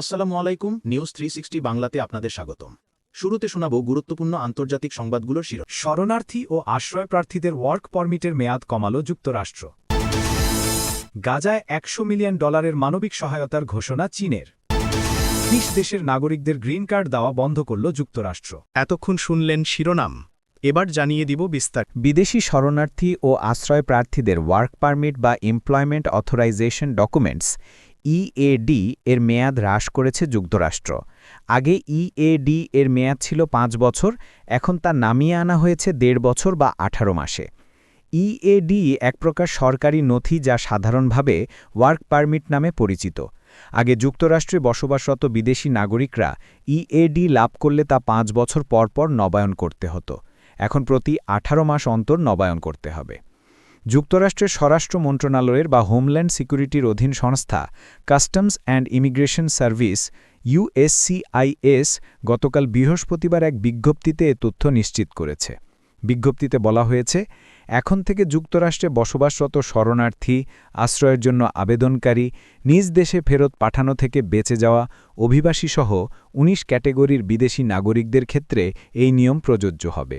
আসসালামু আলাইকুম, news three বাংলাতে আপনাদের স্বাগতম। শুরুতে শোনাব গুরুত্বপূর্ণ আন্তর্জাতিক সংবাদগুলোর শিরো শরণার্থী ও আশ্রয় প্রার্থীদের ওয়ার্ক পারমিটের মেয়াদ কমাল যুক্তরাষ্ট্র। গাজায় একশো মিলিয়ন ডলারের মানবিক সহায়তার ঘোষণা চীনের। ত্রিশ দেশের নাগরিকদের গ্রিন কার্ড দেওয়া বন্ধ করল যুক্তরাষ্ট্র। এতক্ষণ শুনলেন শিরোনাম। এবার জানিয়ে দিব বিস্তার। বিদেশি শরণার্থী ও আশ্রয় প্রার্থীদের ওয়ার্ক পারমিট বা এমপ্লয়মেন্ট অথরাইজেশন ডকুমেন্টস ইএডি এর মেয়াদ হ্রাস করেছে যুক্তরাষ্ট্র। আগে ইএডি এর মেয়াদ ছিল পাঁচ বছর, এখন তা নামিয়ে আনা হয়েছে দেড় বছর বা আঠারো মাসে। ইএডি এক প্রকার সরকারি নথি যা সাধারণভাবে ওয়ার্ক পারমিট নামে পরিচিত। আগে যুক্তরাষ্ট্রে বসবাসরত বিদেশি নাগরিকরা ইএডি লাভ করলে তা পাঁচ বছর পর পর নবায়ন করতে হতো। এখন প্রতি আঠারো মাস অন্তর নবায়ন করতে হবে। যুক্তরাষ্ট্রের স্বরাষ্ট্র মন্ত্রণালয়ের বা হোমল্যান্ড সিকিউরিটির অধীন সংস্থা customs and immigration service USCIS গতকাল বৃহস্পতিবার এক বিজ্ঞপ্তিতে এ তথ্য নিশ্চিত করেছে। বিজ্ঞপ্তিতে বলা হয়েছে, এখন থেকে যুক্তরাষ্ট্রে বসবাসরত শরণার্থী, আশ্রয়ের জন্য আবেদনকারী, নিজ দেশে ফেরত পাঠানো থেকে বেঁচে যাওয়া অভিবাসীসহ ১৯ ক্যাটেগরির বিদেশি নাগরিকদের ক্ষেত্রে এই নিয়ম প্রযোজ্য হবে।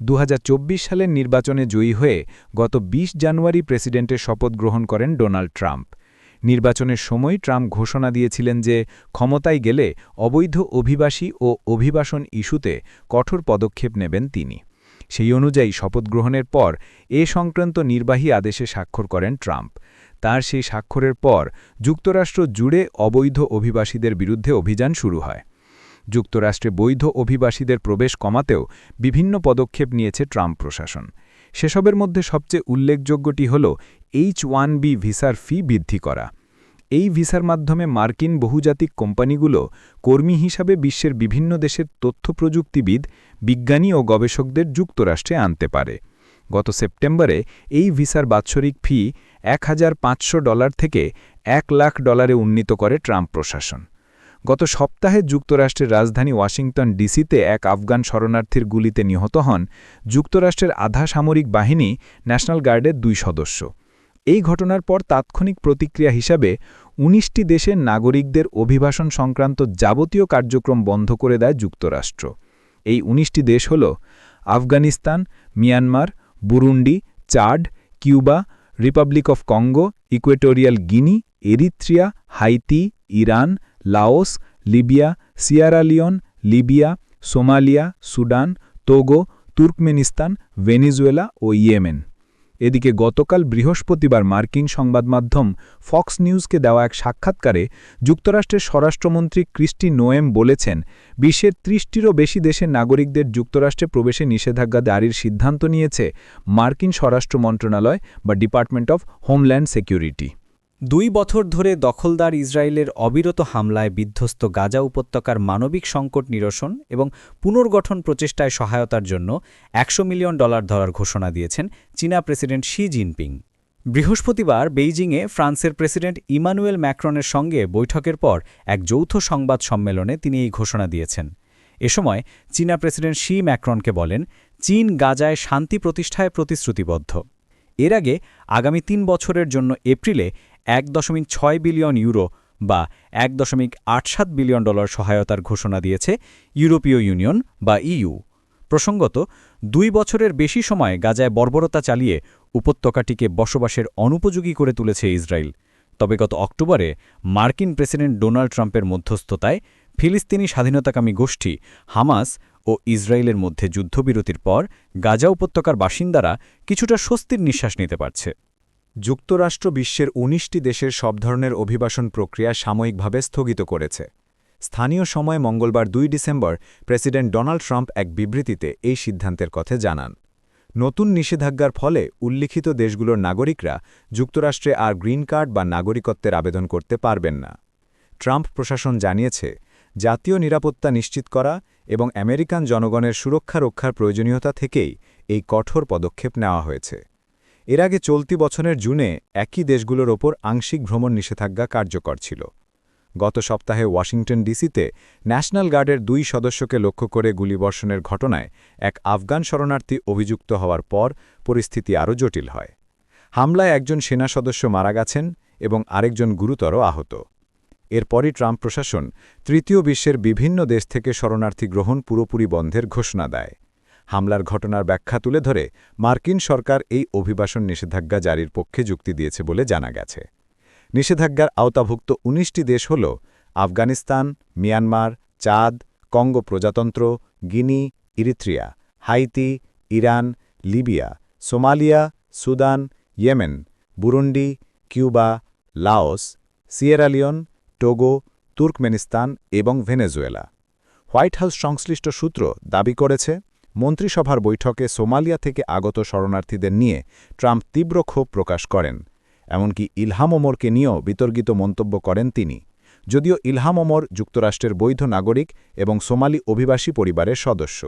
দু হাজার চব্বিশ সালের নির্বাচনে জয়ী হয়ে গত ২০ জানুয়ারি প্রেসিডেন্টের শপথ গ্রহণ করেন ডোনাল্ড ট্রাম্প। নির্বাচনের সময় ট্রাম্প ঘোষণা দিয়েছিলেন যে ক্ষমতায় গেলে অবৈধ অভিবাসী ও অভিবাসন ইস্যুতে কঠোর পদক্ষেপ নেবেন তিনি। সেই অনুযায়ী শপথ গ্রহণের পর এ সংক্রান্ত নির্বাহী আদেশে স্বাক্ষর করেন ট্রাম্প। তার সেই স্বাক্ষরের পর যুক্তরাষ্ট্র জুড়ে অবৈধ অভিবাসীদের বিরুদ্ধে অভিযান শুরু হয়। যুক্তরাষ্ট্রে বৈধ অভিবাসীদের প্রবেশ কমাতেও বিভিন্ন পদক্ষেপ নিয়েছে ট্রাম্প প্রশাসন। সেসবের মধ্যে সবচেয়ে উল্লেখযোগ্যটি হল এইচ ওয়ান বি ভিসার ফি বৃদ্ধি করা। এই ভিসার মাধ্যমে মার্কিন বহুজাতিক কোম্পানিগুলো কর্মী হিসাবে বিশ্বের বিভিন্ন দেশের তথ্য প্রযুক্তিবিদ বিজ্ঞানী ও গবেষকদের যুক্তরাষ্ট্রে আনতে পারে। গত সেপ্টেম্বরে এই ভিসার বাৎসরিক ফি এক হাজার পাঁচশো ডলার থেকে এক লাখ ডলারে উন্নীত করে ট্রাম্প প্রশাসন। গত সপ্তাহে যুক্তরাষ্ট্রের রাজধানী ওয়াশিংটন ডিসিতে এক আফগান শরণার্থীর গুলিতে নিহত হন যুক্তরাষ্ট্রের আধা সামরিক বাহিনী ন্যাশনাল গার্ডের দুই সদস্য। এই ঘটনার পর তাৎক্ষণিক প্রতিক্রিয়া হিসাবে ১৯টি দেশের নাগরিকদের অভিবাসন সংক্রান্ত যাবতীয় কার্যক্রম বন্ধ করে দেয় যুক্তরাষ্ট্র। এই ১৯টি দেশ হল Afghanistan, Myanmar, Burundi, Chad, Cuba, Republic of Congo, Equatorial Guinea, Eritrea, Haiti, Iran Laos, Libya Sierra Leone Libya, Somalia, Sudan, Togo, Turkmenistan, Venezuela O Yemen. এদিকে গতকাল বৃহস্পতিবার মার্কিন সংবাদমাধ্যম ফক্স নিউজকে দেওয়া এক সাক্ষাৎকারে যুক্তরাষ্ট্রের স্বরাষ্ট্রমন্ত্রী ক্রিস্টি নোয়েম বলেছেন, বিশ্বের ত্রিশটিরও বেশি দেশের নাগরিকদের যুক্তরাষ্ট্রে প্রবেশে নিষেধাজ্ঞা জারির সিদ্ধান্ত নিয়েছে মার্কিন স্বরাষ্ট্র মন্ত্রণালয় বা ডিপার্টমেন্ট অফ হোমল্যান্ড সিকিউরিটি। দুই বছর ধরে দখলদার ইসরায়েলের অবিরত হামলায় বিধ্বস্ত গাজা উপত্যকার মানবিক সংকট নিরসন এবং পুনর্গঠন প্রচেষ্টায় সহায়তার জন্য একশো মিলিয়ন ডলার ধরার ঘোষণা দিয়েছেন চীনা প্রেসিডেন্ট শি জিনপিং। বৃহস্পতিবার বেইজিংয়ে ফ্রান্সের প্রেসিডেন্ট ইমানুয়েল ম্যাক্রনের সঙ্গে বৈঠকের পর এক যৌথ সংবাদ সম্মেলনে তিনি এই ঘোষণা দিয়েছেন। এ সময় চীনা প্রেসিডেন্ট শি ম্যাক্রনকে বলেন, চীন গাজায় শান্তি প্রতিষ্ঠায় প্রতিশ্রুতিবদ্ধ। এর আগে আগামী তিন বছরের জন্য এপ্রিলে এক দশমিক ছয় বিলিয়ন ইউরো বা এক দশমিক আট সাত বিলিয়ন ডলার সহায়তার ঘোষণা দিয়েছে ইউরোপীয় ইউনিয়ন বা ইইউ। প্রসঙ্গত, দুই বছরের বেশি সময় গাজায় বর্বরতা চালিয়ে উপত্যকাটিকে বসবাসের অনুপযোগী করে তুলেছে ইসরায়েল। তবে গত অক্টোবরে মার্কিন প্রেসিডেন্ট ডোনাল্ড ট্রাম্পের মধ্যস্থতায় ফিলিস্তিনি স্বাধীনতাকামী গোষ্ঠী হামাস ও ইসরায়েলের মধ্যে যুদ্ধবিরতির পর গাজা উপত্যকার বাসিন্দারা কিছুটা স্বস্তির নিঃশ্বাস নিতে পারছে। যুক্তরাষ্ট্র বিশ্বের ১৯টি দেশের সব ধরনের অভিবাসন প্রক্রিয়া সাময়িকভাবে স্থগিত করেছে। স্থানীয় সময় মঙ্গলবার দুই ডিসেম্বর প্রেসিডেন্ট ডোনাল্ড ট্রাম্প এক বিবৃতিতে এই সিদ্ধান্তের কথা জানান। নতুন নিষেধাজ্ঞার ফলে উল্লিখিত দেশগুলোর নাগরিকরা যুক্তরাষ্ট্রে আর গ্রিন কার্ড বা নাগরিকত্বের আবেদন করতে পারবেন না। ট্রাম্প প্রশাসন জানিয়েছে, জাতীয় নিরাপত্তা নিশ্চিত করা এবং আমেরিকান জনগণের সুরক্ষা রক্ষার প্রয়োজনীয়তা থেকেই এই কঠোর পদক্ষেপ নেওয়া হয়েছে। এর আগে চলতি বছরের জুনে একই দেশগুলোর ওপর আংশিক ভ্রমণ নিষেধাজ্ঞা কার্যকর ছিল। গত সপ্তাহে ওয়াশিংটন ডিসিতে ন্যাশনাল গার্ডের দুই সদস্যকে লক্ষ্য করে গুলিবর্ষণের ঘটনায় এক আফগান শরণার্থী অভিযুক্ত হওয়ার পর পরিস্থিতি আরও জটিল হয়। হামলায় একজন সেনা সদস্য মারা গেছেন এবং আরেকজন গুরুতর আহত। এরপরই ট্রাম্প প্রশাসন তৃতীয় বিশ্বের বিভিন্ন দেশ থেকে শরণার্থী গ্রহণ পুরোপুরি বন্ধের ঘোষণা দেয়। হামলার ঘটনার ব্যাখ্যা তুলে ধরে মার্কিন সরকার এই অভিবাসন নিষেধাজ্ঞা জারির পক্ষে যুক্তি দিয়েছে বলে জানা গেছে। নিষেধাজ্ঞার আওতাভুক্ত ১৯টি দেশ হল আফগানিস্তান, মিয়ানমার, চাঁদ, কঙ্গো প্রজাতন্ত্র, Guinea, Eritrea, Haiti, Iran, Libya, Somalia, Sudan, Yemen, Burundi, Cuba, Laos Sierra Leone Togo, Turkmenistan এবং ভেনেজুয়েলা। হোয়াইট হাউস সংশ্লিষ্ট সূত্র দাবি করেছে মন্ত্রিসভার বৈঠকে সোমালিয়া থেকে আগত শরণার্থীদের নিয়ে ট্রাম্প তীব্র ক্ষোভ প্রকাশ করেন। এমনকি ইলহাম ওমরকে নিয়েও বিতর্কিত মন্তব্য করেন তিনি। যদিও ইলহাম ওমর যুক্তরাষ্ট্রের বৈধ নাগরিক এবং সোমালি অভিবাসী পরিবারের সদস্য।